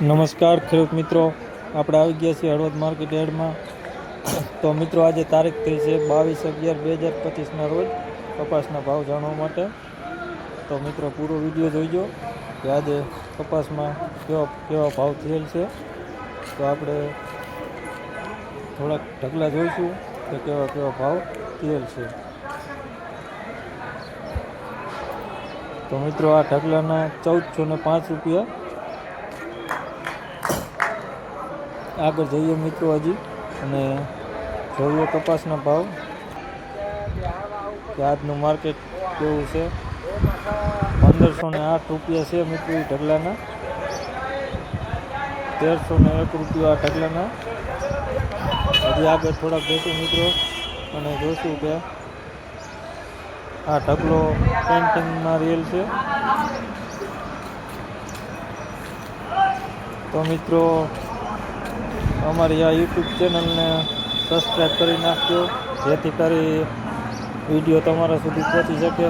નમસ્કાર, ખેડૂત મિત્રો. આપણે આવી ગયા છીએ હળવદ માર્કેટ યાર્ડમાં. તો મિત્રો, આજે તારીખ થઈ છે બાવીસ અગિયાર બે હજાર પચીસના રોજ. કપાસના ભાવ જાણવા માટે. તો મિત્રો, પૂરો વીડિયો જોઈજો કે આજે કપાસમાં કેવા કેવા ભાવ થયેલ છે. તો આપણે થોડાક ઢગલા જોઈશું કે કેવા કેવા ભાવ થયેલ છે. તો મિત્રો, આ ઢગલાના ચૌદસો ને પાંચ રૂપિયા આગળ જઈએ મિત્રો હજી. અને જોઈએ કપાસના ભાવ. કે આજનું માર્કેટ કેવું છે? પંદરસો ને આઠ રૂપિયા છે મિત્રો ઢગલાના. તેરસો ને એક રૂપિયા ઢગલાના. હજી આગળ થોડાક જઈશું મિત્રો. અને જોઈશું કે આ ઢગલો પેન્ટિંગમાં રેલ છે. તો મિત્રો અમારી આ યુટ્યુબ ચેનલને સબસ્ક્રાઈબ કરી નાખજો. જેથી કરી વીડિયો તમારા સુધી પહોંચી શકે.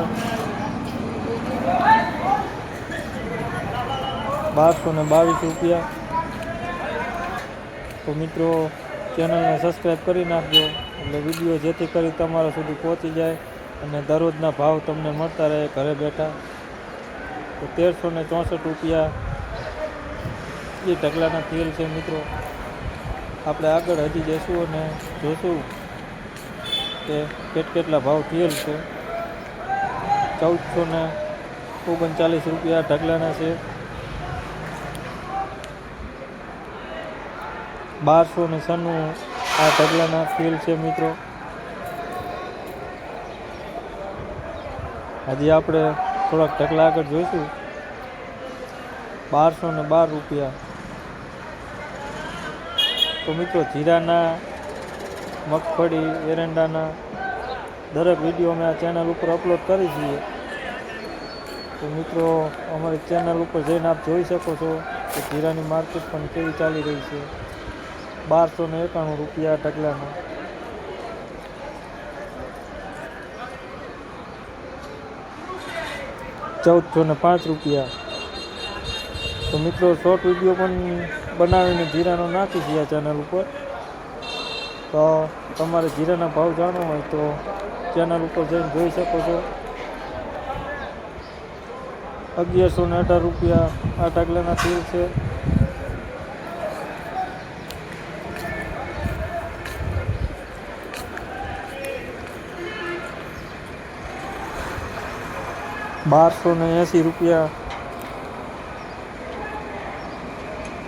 બારસો ને બાવીસ રૂપિયા. તો મિત્રો ચેનલને સબસ્ક્રાઈબ કરી નાખજો એટલે વીડિયો જેથી કરી તમારા સુધી પહોંચી જાય અને દરરોજના ભાવ તમને મળતા રહે ઘરે બેઠા. તો તેરસો ને ચોસઠ રૂપિયા. એ ઢગલાના તેલ છે મિત્રો. આપણે આગળ હજી જઈશું અને જોઈશું કે કેટ કેટલા ભાવ થયેલ છે. ચૌદસો ને ઓગણચાલીસ રૂપિયા ઢગલાના છે. બારસો ને સન્નું આ ઢગલાના ફેલ છે મિત્રો. હજી આપણે થોડાક ઢગલા આગળ જોઈશું. બારસો ને બાર રૂપિયા તો મિત્રો જીરાના, મગફળી, એરંડાના દરેક વીડિયો અમે આ ચેનલ ઉપર અપલોડ કરી છીએ. તો મિત્રો, અમારી ચેનલ ઉપર જઈને આપ જોઈ શકો છો કે જીરાની માર્કેટ પણ કેવી ચાલી રહી છે. બારસો ને એકાણું રૂપિયા ઢગલાના. ચૌદસો ને પાંચ રૂપિયા. તો મિત્રો શોર્ટ વીડિયો પણ બનાવીને જીરાનો નાખી છે આ ચેનલ ઉપર. તો તમારે જીરાના ભાવ જાણવો હોય તો ચેનલ ઉપર જઈને જોઈ શકો છો. અગિયારસો ને અઢાર રૂપિયા આ ઢગલાના તેલ છે. બારસો ને એંસી રૂપિયા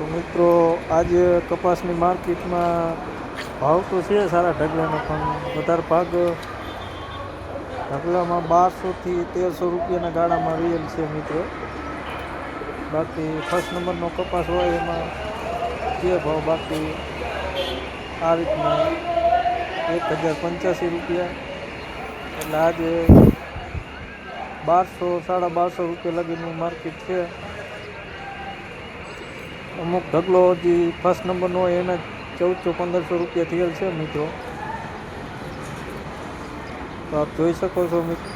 તો મિત્રો, આજે કપાસની માર્કેટમાં ભાવ તો છે સારા ઢગલાનો, પણ વધારે ભાગ ઢગલામાં બારસોથી તેરસો રૂપિયાના ગાળામાં રિયલ છે મિત્રો. બાકી ફર્સ્ટ નંબરનો કપાસ હોય એમાં જે ભાવ બાકી આ રીતના એક હજાર પંચ્યાસી રૂપિયા. એટલે આજે બારસો, સાડા બારસો રૂપિયા લગીનું માર્કેટ છે. અમુક ઢગલો જે ફર્સ્ટ નંબરનો હોય એના ચૌદસો, પંદરસો રૂપિયા થયેલ છે મિત્રો. તો આપ જોઈ શકો છો મિત્રો